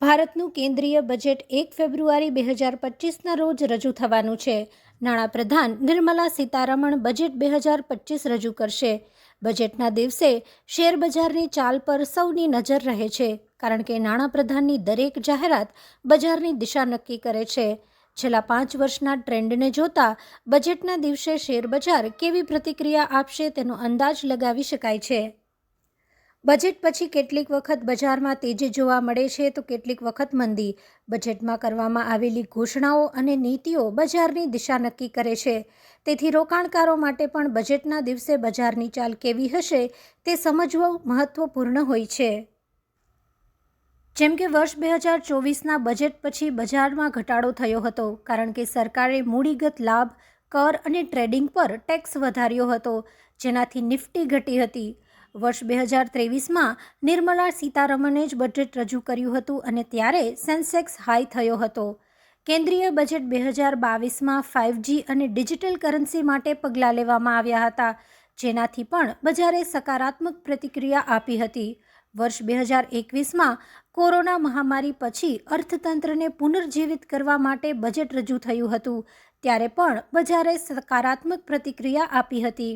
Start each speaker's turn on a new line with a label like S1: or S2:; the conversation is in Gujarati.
S1: ભારતનું કેન્દ્રીય બજેટ એક ફેબ્રુઆરી બે હજાર પચીસના રોજ રજૂ થવાનું છે. નાણાપ્રધાન નિર્મલા સીતારમણ બજેટ બે હજાર પચીસ રજૂ કરશે. બજેટના દિવસે શેરબજારની ચાલ પર સૌની નજર રહે છે, કારણ કે નાણાપ્રધાનની દરેક જાહેરાત બજારની દિશા નક્કી કરે છે. છેલ્લા પાંચ વર્ષના ટ્રેન્ડને જોતા બજેટના દિવસે શેરબજાર કેવી પ્રતિક્રિયા આપશે તેનો અંદાજ લગાવી શકાય છે. બજેટ પછી કેટલીક વખત બજારમાં તેજી જોવા મળે છે તો કેટલીક વખત મંદી. બજેટમાં કરવામાં આવેલી ઘોષણાઓ અને નીતિઓ બજારની દિશા નક્કી કરે છે. તેથી રોકાણકારો માટે પણ બજેટના દિવસે બજારની ચાલ કેવી હશે તે સમજવું મહત્વપૂર્ણ હોય છે. જેમ કે વર્ષ બે હજાર ચોવીસના બજેટ પછી બજારમાં ઘટાડો થયો હતો, કારણ કે સરકારે મૂડીગત લાભ, કર અને ટ્રેડિંગ પર ટેક્સ વધાર્યો હતો, જેનાથી નિફ્ટી ઘટી હતી. વર્ષ બે હજાર ત્રેવીસમાં નિર્મલા સીતારમણે જ બજેટ રજૂ કર્યું હતું અને ત્યારે સેન્સેક્સ હાઈ થયો હતો. કેન્દ્રીય બજેટ બે હજાર બાવીસમાં ફાઇવજી અને ડિજિટલ કરન્સી માટે પગલાં લેવામાં આવ્યા હતા, જેનાથી પણ બજારે સકારાત્મક પ્રતિક્રિયા આપી હતી. વર્ષ બે હજાર એકવીસમાં કોરોના મહામારી પછી અર્થતંત્રને પુનર્જીવિત કરવા માટે બજેટ રજૂ થયું હતું, ત્યારે પણ બજારે સકારાત્મક પ્રતિક્રિયા આપી હતી.